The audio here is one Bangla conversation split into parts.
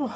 哇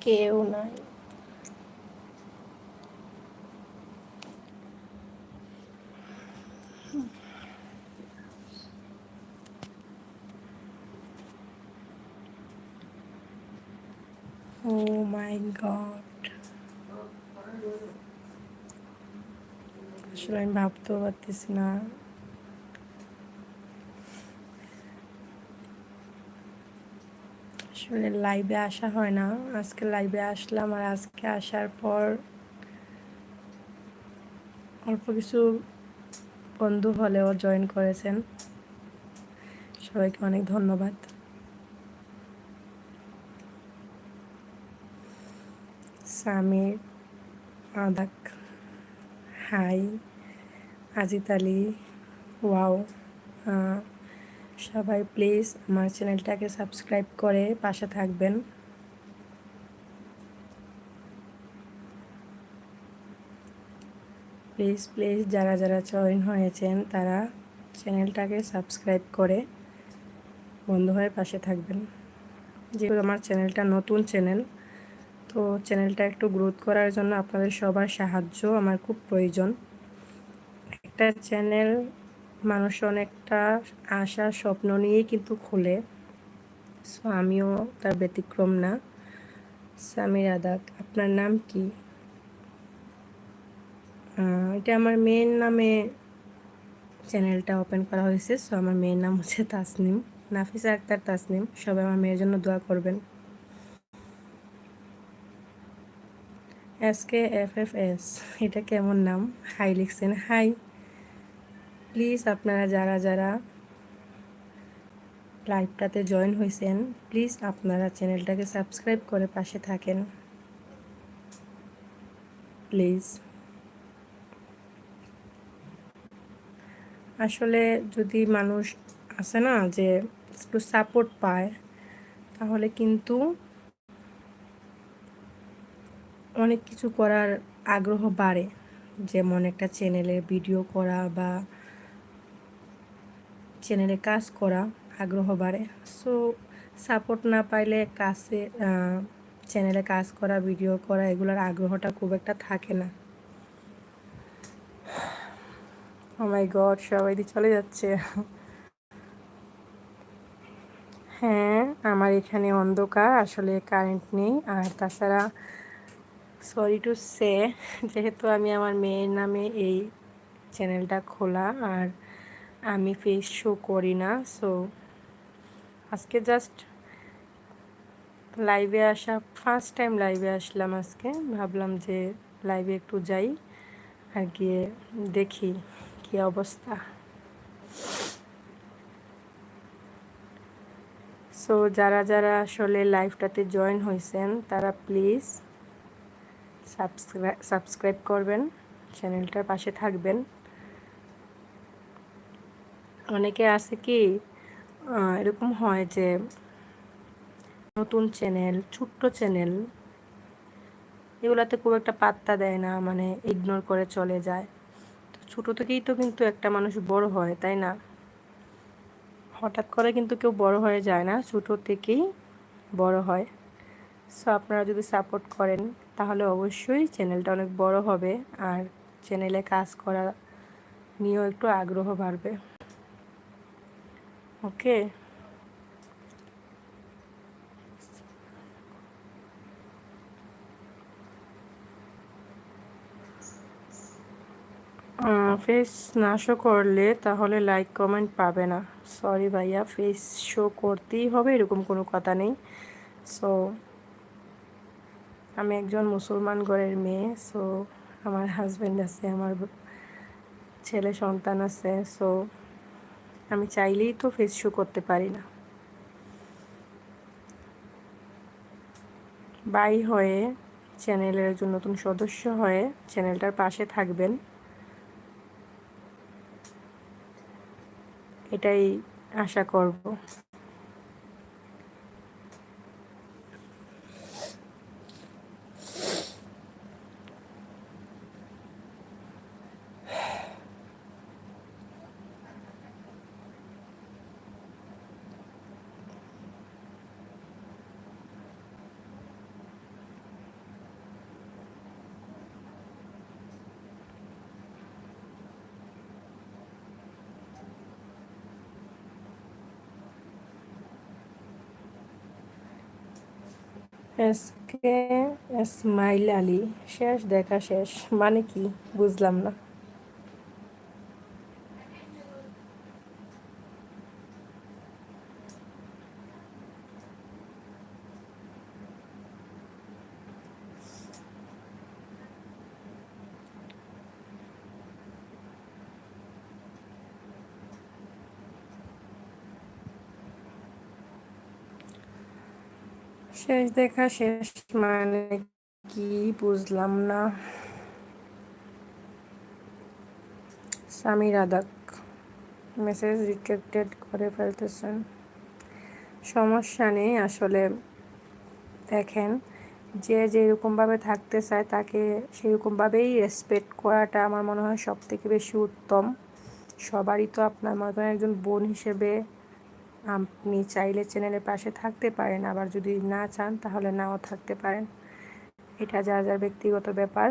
কেউ নাই ও মাই গড আসলে আমি ভাবতেও পারতেছি না। আসলে লাইভে আসা হয় না। আজকে লাইভে আসলাম আর আজকে আসার পর অল্প কিছু বন্ধু হলেও জয়েন করেছেন। সবাইকে অনেক ধন্যবাদ। সামির, আদাক, হাই, আজিত আলী, ওয়াও সবাই প্লিজ আমার চ্যানেলটাকে সাবস্ক্রাইব করে পাশে থাকবেন। প্লিজ প্লিজ যারা যারা জয়েন হয়েছেন তারা চ্যানেলটাকে সাবস্ক্রাইব করে বন্ধু হয়ে পাশে থাকবেন। যেহেতু আমার চ্যানেলটা নতুন চ্যানেল তো চ্যানেলটা একটু গ্রোথ করার জন্য আপনাদের সবার সাহায্য আমার খুব প্রয়োজন। একটা চ্যানেল মানুষ অনেকটা আশা স্বপ্ন নিয়েই কিন্তু খোলে। সো আমিও তার ব্যতিক্রম না। সামির আদাক, আপনার নাম কি? এটা আমার মেয়ের নামে চ্যানেলটা ওপেন করা হয়েছে। সো আমার মেয়ের নাম হচ্ছে তাসনিম, নাফিসা আক্তার তাসনিম। সবাই আমার মেয়ের জন্য দোয়া করবেন। S K F F S এটা কেমন নাম? হাই লিখছেন। হাই প্লিজ আপনারা যারা যারা লাইভটাতে জয়েন হয়েছেন প্লিজ আপনারা চ্যানেলটাকে সাবস্ক্রাইব করে পাশে থাকেন। প্লিজ আসলে যদি মানুষ আছে না যে একটু সাপোর্ট পায়, তাহলে কিন্তু অনেক কিছু করার আগ্রহ বাড়ে। যেমন একটা চ্যানেলে ভিডিও করা বা চ্যানেলে কাজ করা আগ্রহ বাড়ে। সো সাপোর্ট না পাইলে কাছে চ্যানেলে কাজ করা ভিডিও করা এগুলোর আগ্রহটা খুব একটা থাকে না। মাই গড সবাই দিয়ে চলে যাচ্ছে। হ্যাঁ আমার এখানে অন্ধকার, আসলে কারেন্ট নেই। আর তাছাড়া সরি টু সে যেহেতু আমি আমার মেয়ের নামে এই চ্যানেলটা খোলা আর আমি ফেস শো করি না সো আজকে জাস্ট লাইভে আসা ফার্স্ট টাইম লাইভে আসলাম আজকে। ভাবলাম যে লাইভে একটু যাই আর গিয়ে দেখি কি অবস্থা। সো যারা যারা আসলে লাইভটাতে জয়েন হয়েছেন তারা প্লিজ সাবস্ক্রাইব সাবস্ক্রাইব করবেন, চ্যানেলটার পাশে থাকবেন। অনেকে আছে কি এরকম হয় যে নতুন চ্যানেল, ছোট্ট চ্যানেল, এগুলাতে খুব একটা পাত্তা দেয় না মানে ইগনোর করে চলে যায়। তো ছোটো থেকেই তো কিন্তু একটা মানুষ বড় হয়, তাই না? হঠাৎ করে কিন্তু কেউ বড় হয়ে যায় না, ছোটো থেকেই বড় হয়। সো আপনারা যদি সাপোর্ট করেন, তাহলে অবশ্যই চ্যানেলটা অনেক বড় হবে আর চ্যানেলে কাজ করা নিয়েও একটু আগ্রহ বাড়বে। ওকে ফেস না শো করলে তাহলে লাইক কমেন্ট পাবে না। সরি ভাইয়া ফেস শো করতেই হবে, এরকম কোনো কথা নেই। সো আমি একজন মুসলমান ঘরের মেয়ে সো আমার হাজব্যান্ড আছে, আমার ছেলে সন্তান আছে সো আমি চাইলেই তো ফেস শো করতে পারি না। বাই হয়ে চ্যানেলের একজন নতুন সদস্য হয়ে চ্যানেলটার পাশে থাকবেন। এটাই আশা করব। এসকে স্মাইল আলী শেষ দেখা শেষ মানে কি? বুঝলাম না। শেষ দেখা, শেষ মানে কি বুঝলাম না। সামির আদাক, মেসেজ রিট্রেক্টেড করে ফেলতেছেন। সমস্যা নেই, আসলে দেখেন, যে যেরকমভাবে থাকতে চায় তাকে সেরকমভাবেই রেসপেক্ট করাটা আমার মনে হয় সব থেকে বেশি উত্তম। সবারই তো আপনার মনে একজন বোন হিসেবে আপনি চাইলে চ্যানেলের পাশে থাকতে পারেন, আবার যদি না চান তাহলে নাও থাকতে পারেন। এটা যার যার ব্যক্তিগত ব্যাপার।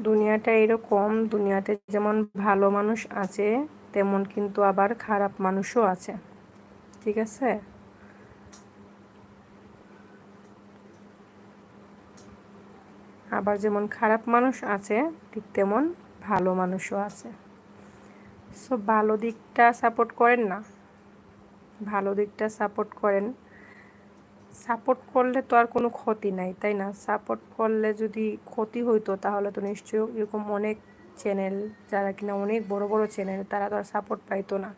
দুনিয়াটা এরকম, দুনিয়াতে যেমন ভালো মানুষ আছে, তেমন কিন্তু আবার খারাপ মানুষও আছে। ঠিক আছে? আবার যেমন খারাপ মানুষ আছে, ঠিক তেমন ভালো মানুষও আছে। সো ভালো দিকটা সাপোর্ট করেন না। ভালো দিকটা সাপোর্ট করেন। সাপোর্ট করলে তো আর কোনো ক্ষতি নাই, তাই না? সাপোর্ট করলে যদি ক্ষতি হইতো, তাহলে তো নিশ্চয়ই এরকম অনেক চ্যানেল যারা কিনা অনেক বড় বড় চ্যানেল তারা তো আর সাপোর্ট পাইতো না।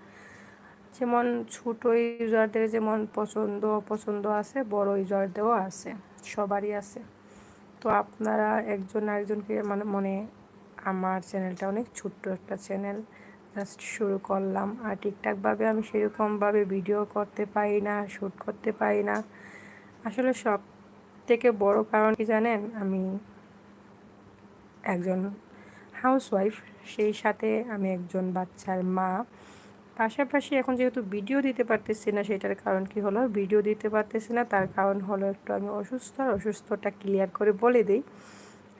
যেমন ছোটো ইউজারদের যেমন পছন্দ অপছন্দ আছে, বড় ইউজারদেরও আছে, সবারই আছে। তো আপনারা একজন আরেকজনকে মানে মনে আমার চ্যানেলটা অনেক ছোট্ট একটা চ্যানেল জাস্ট শুরু করলাম। আর ঠিকঠাকভাবে আমি সেরকমভাবে ভিডিও করতে পারি না শ্যুট করতে পারি না। আসলে সব থেকে বড় কারণ কি জানেন? আমি একজন হাউসওয়াইফ সেই সাথে আমি একজন বাচ্চার মা। পাশাপাশি এখন যেহেতু ভিডিও দিতে পারতেছি না, সেটার কারণ কি হলো? ভিডিও দিতে পারতেছি না, তার কারণ হলো একটু আমি অসুস্থ, আর অসুস্থটা ক্লিয়ার করে বলে দিই।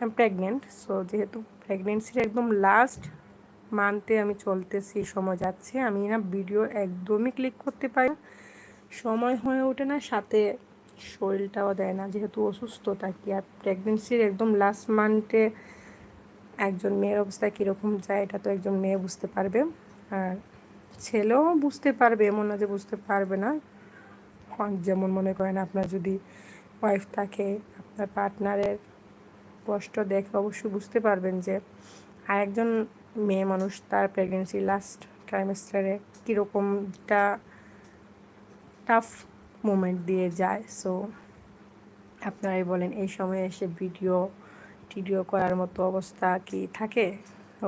আমি প্রেগনেন্ট সো যেহেতু প্রেগনেন্সির একদম লাস্ট মান্থে আমি চলতেছি, সময় যাচ্ছে, আমি না ভিডিও একদমই ক্লিক করতে পারি সময় হয়ে ওঠে না, সাথে শরীরটাও দেয় না, যেহেতু অসুস্থ থাকি আর প্রেগনেন্সির একদম লাস্ট মান্থে একজন মেয়ের অবস্থা কীরকম যায়, এটা তো একজন মেয়ে বুঝতে পারবে। আর ছেলেও বুঝতে পারবে, এমন না যে বুঝতে পারবে না। যেমন মনে করেন আপনার যদি ওয়াইফ থাকে, আপনার পার্টনারের কষ্ট দেখে অবশ্যই বুঝতে পারবেন যে আরেকজন মেয়ে মানুষ তার প্রেগনেন্সি লাস্ট ট্রাইমেস্টারে কীরকমটা টাফ মোমেন্ট দিয়ে যায়। সো আপনারাই বলেন, এই সময়ে এসে ভিডিও টিডিও করার মতো অবস্থা কি থাকে?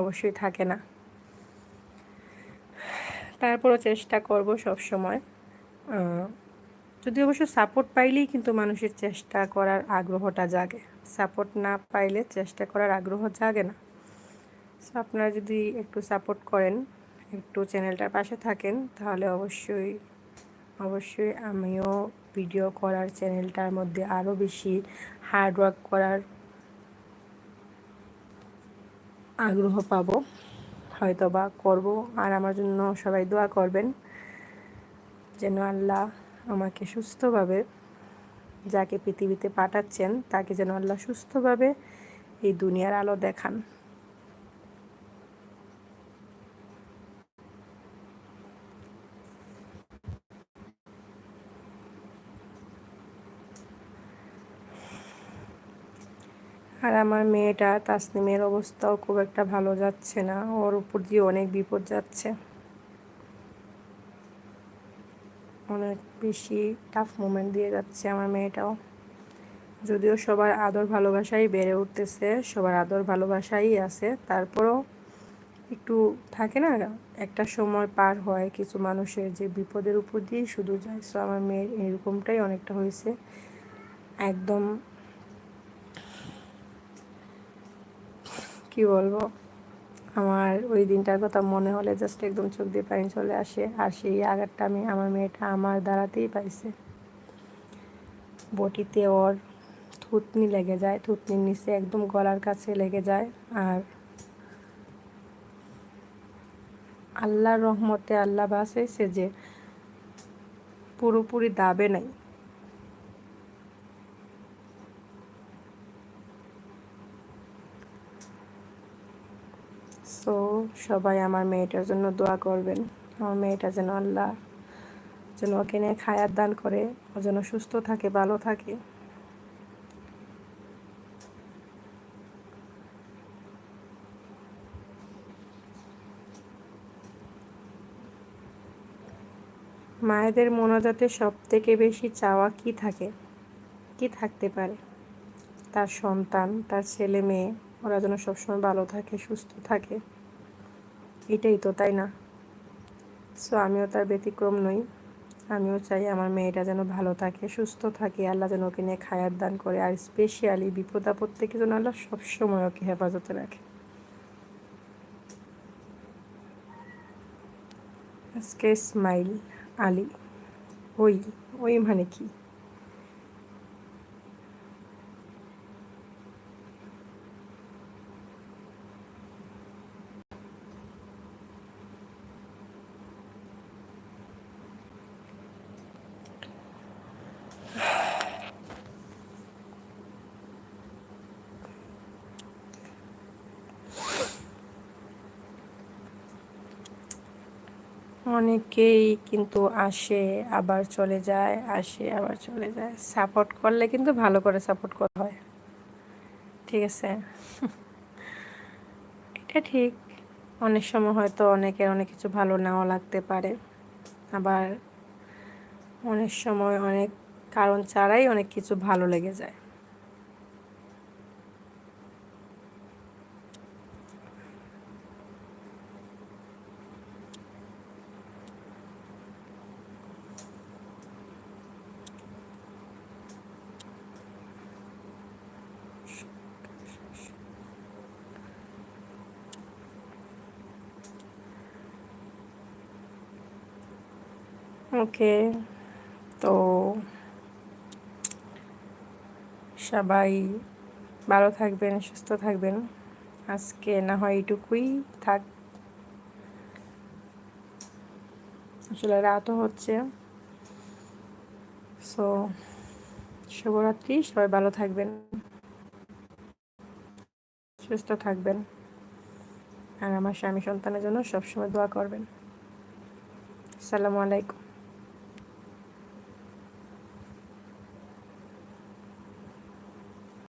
অবশ্যই থাকে না। তারপরও চেষ্টা করব সব সময় যদি অবশ্য সাপোর্ট পাইলেই কিন্তু মানুষের চেষ্টা করার আগ্রহটা জাগে। সাপোর্ট না পাইলে চেষ্টা করার আগ্রহ জাগে না। সো আপনারা যদি একটু সাপোর্ট করেন, একটু চ্যানেলটার পাশে থাকেন, তাহলে অবশ্যই অবশ্যই আমিও ভিডিও করার চ্যানেলটার মধ্যে আরও বেশি হার্ড ওয়ার্ক করার আগ্রহ পাবো। হয়তো বা করব। আর আমার জন্য সবাই দোয়া করবেন যেন আল্লাহ আমাকে সুস্থভাবে যাকে পৃথিবীতে পাঠাচ্ছেন, তাকে যেন আল্লাহ সুস্থভাবে এই দুনিয়ার আলো দেখান আর আমার মেয়েটা তাসনিমের অবস্থাও খুব একটা ভালো যাচ্ছে না। ওর উপর দিয়ে অনেক বিপদ যাচ্ছে। অনেক বেশি টাফ মোমেন্ট দিয়ে যাচ্ছে আমার মেয়েটাও। যদিও সবার আদর ভালোবাসাই বেড়ে উঠতেছে, সবার আদর ভালোবাসাই আছে। তারপরও একটু থাকে না, একটা সময় পার হয় কিছু মানুষের যে বিপদের উপর দিয়েই শুধু যায়। সো আমার মেয়ের এরকমটাই অনেকটা হয়েছে। একদম কি বলব? আমার ওই দিনটার কথা মনে হলে জাস্ট একদম চোখ দিয়ে পানি চলে আসে। আর সেই আঘাতটা আমি আমার মেয়েটা আমার দাঁড়াতেই পাইছে। বটিতে ওর থুতনি লেগে যায়। থুতনির নিচে একদম গলার কাছে লেগে যায়। আর আল্লাহর রহমতে আল্লাহ বাসাইছে যে পুরোপুরি দাবে নাই। সো সবাই আমার মেয়েটার জন্য দোয়া করবেন। আমার মেয়েটা যেন আল্লাহ যেন ওকে নিয়ে খায়ার দান করে, ও যেন সুস্থ থাকে, ভালো থাকে। মায়েদের মনোজাতে সব থেকে বেশি চাওয়া কি থাকে? কি থাকতে পারে? তার সন্তান, তার ছেলে মেয়ে, ওরা যেন সবসময় ভালো থাকে, সুস্থ থাকে। এটাই তো, তাই না? সো আমিও তার ব্যতিক্রম নই। আমিও চাই আমার মেয়েটা যেন ভালো থাকে, সুস্থ থাকে, আল্লাহ যেন ওকে নিয়ে খায়ার দান করে, আর স্পেশালি বিপদ আপদ থেকে যেন আল্লাহ সবসময় ওকে হেফাজতে রাখে। আজকে স্মাইল আলী, ওই ওই মানে কি? অনেকেই কিন্তু আসে, আবার চলে যায়, আসে, আবার চলে যায়। সাপোর্ট করলে কিন্তু ভালো করে সাপোর্ট করা হয়। ঠিক আছে? এটা ঠিক। অনেক সময় হয়তো অনেকের অনেক কিছু ভালো নাও লাগতে পারে। আবার অনেক সময় অনেক কারণ ছাড়াই অনেক কিছু ভালো লেগে যায়। ওকে তো সবাই ভালো থাকবেন, সুস্থ থাকবেন। আজকে না হয় এইটুকুই থাক। আসলে রাতও হচ্ছে। সো, শুভরাত্রি, সবাই ভালো থাকবেন। সুস্থ থাকবেন। আর আমার স্বামী সন্তানের জন্য সবসময় দোয়া করবেন। আসসালামু আলাইকুম।